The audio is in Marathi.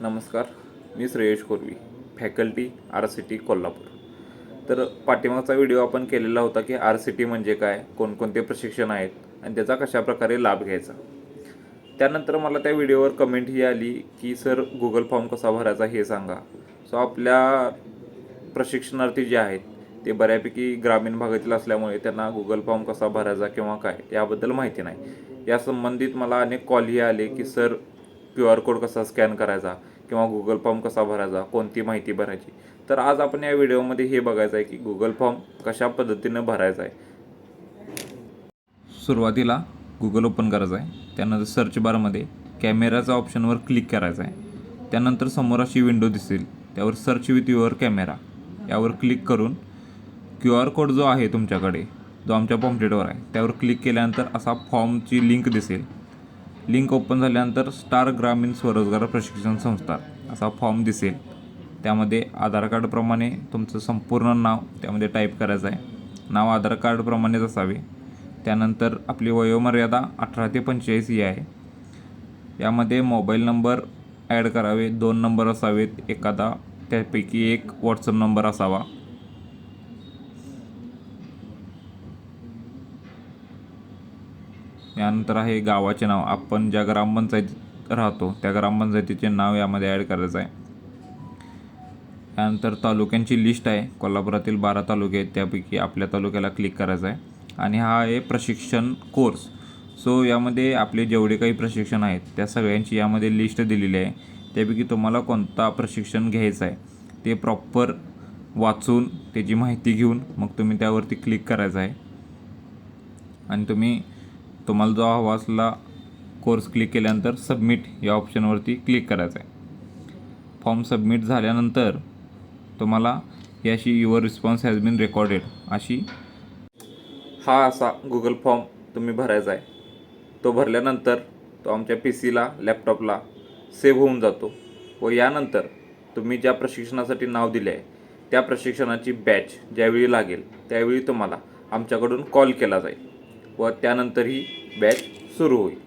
नमस्कार मी Shreyash Korvi faculty R C T Kolhapur. तर पाठीमागचा व्हिडिओ आपण केलेला होता की आर सी टी म्हणजे काय कोणकोणते प्रशिक्षण आहेत आणि त्याचा कशाप्रकारे लाभ घ्यायचा. त्यानंतर मला त्या व्हिडिओवर कमेंट ही आली की सर गुगल फॉर्म कसा भरायचा हे सांगा. सो आपल्या प्रशिक्षणार्थी जे आहेत ते बऱ्यापैकी ग्रामीण भागातील असल्यामुळे त्यांना गुगल फॉर्म कसा भरायचा किंवा काय याबद्दल माहिती नाही. या संबंधित मला अनेक कॉलही आले की सर क्यू आर कोड कसा स्कॅन करायचा किंवा गुगल फॉर्म कसा भरायचा कोणती माहिती भरायची. तर आज आपण या व्हिडिओमध्ये हे बघायचं आहे की गुगल फॉर्म कशा पद्धतीनं भरायचा आहे. सुरुवातीला गुगल ओपन करायचं आहे. त्यानंतर सर्च बारमध्ये कॅमेराचा ऑप्शनवर क्लिक करायचं आहे. त्यानंतर समोर अशी विंडो दिसेल. त्यावर सर्च विथ युअर कॅमेरा. यावर क्लिक करून क्यू आर कोड जो आहे तुमच्याकडे जो आमच्या पॉम्पलेटवर आहे त्यावर क्लिक केल्यानंतर असा फॉर्मची लिंक दिसेल. लिंक ओपन झाल्यानंतर स्टार ग्रामीण स्वरोजगार प्रशिक्षण संस्था असा फॉर्म दिसेल. त्यामध्ये आधार कार्डप्रमाणे तुमचं संपूर्ण नाव त्यामध्ये टाईप करायचं आहे. नाव आधार कार्डप्रमाणेच असावे. त्यानंतर आपली वयोमर्यादा अठरा ते पंचेचाळीस ही आहे. यामध्ये मोबाईल नंबर ॲड करावे दोन नंबर असावेत एखादा त्यापैकी एक व्हॉट्सअप नंबर असावा. यानंतर आहे गावाचे नाव. आपण ज्या ग्रामपंचायतीत राहतो त्या ग्रामपंचायतीचे नाव यामध्ये ॲड करायचं आहे. त्यानंतर तालुक्यांची लिस्ट आहे. कोल्हापुरातील बारा तालुके आहेत त्यापैकी आपल्या तालुक्याला क्लिक करायचं आहे. आणि हा आहे प्रशिक्षण कोर्स सो यामध्ये आपले जेवढे काही प्रशिक्षण आहेत त्या सगळ्यांची यामध्ये लिस्ट दिलेली आहे. त्यापैकी तुम्हाला कोणता प्रशिक्षण घ्यायचं आहे ते प्रॉपर वाचून त्याची माहिती घेऊन मग तुम्ही त्यावरती क्लिक करायचं आहे. आणि तुम्ही तुम्हाला जो हवा असला कोर्स क्लिक केल्यानंतर सबमिट या ऑप्शनवरती क्लिक करायचं आहे फॉर्म सबमिट झाल्यानंतर तुम्हाला याशी your response has been recorded अशी हा असा गुगल फॉर्म तुम्ही भरायचा आहे. तो भरल्यानंतर तो आमच्या पी सीला लॅपटॉपला सेव्ह होऊन जातो व यानंतर तुम्ही ज्या प्रशिक्षणासाठी नाव दिले आहे त्या प्रशिक्षणाची बॅच ज्यावेळी लागेल त्यावेळी तुम्हाला आमच्याकडून कॉल केला जाईल. व त्यानंतर ही बॅच सुरू होईल.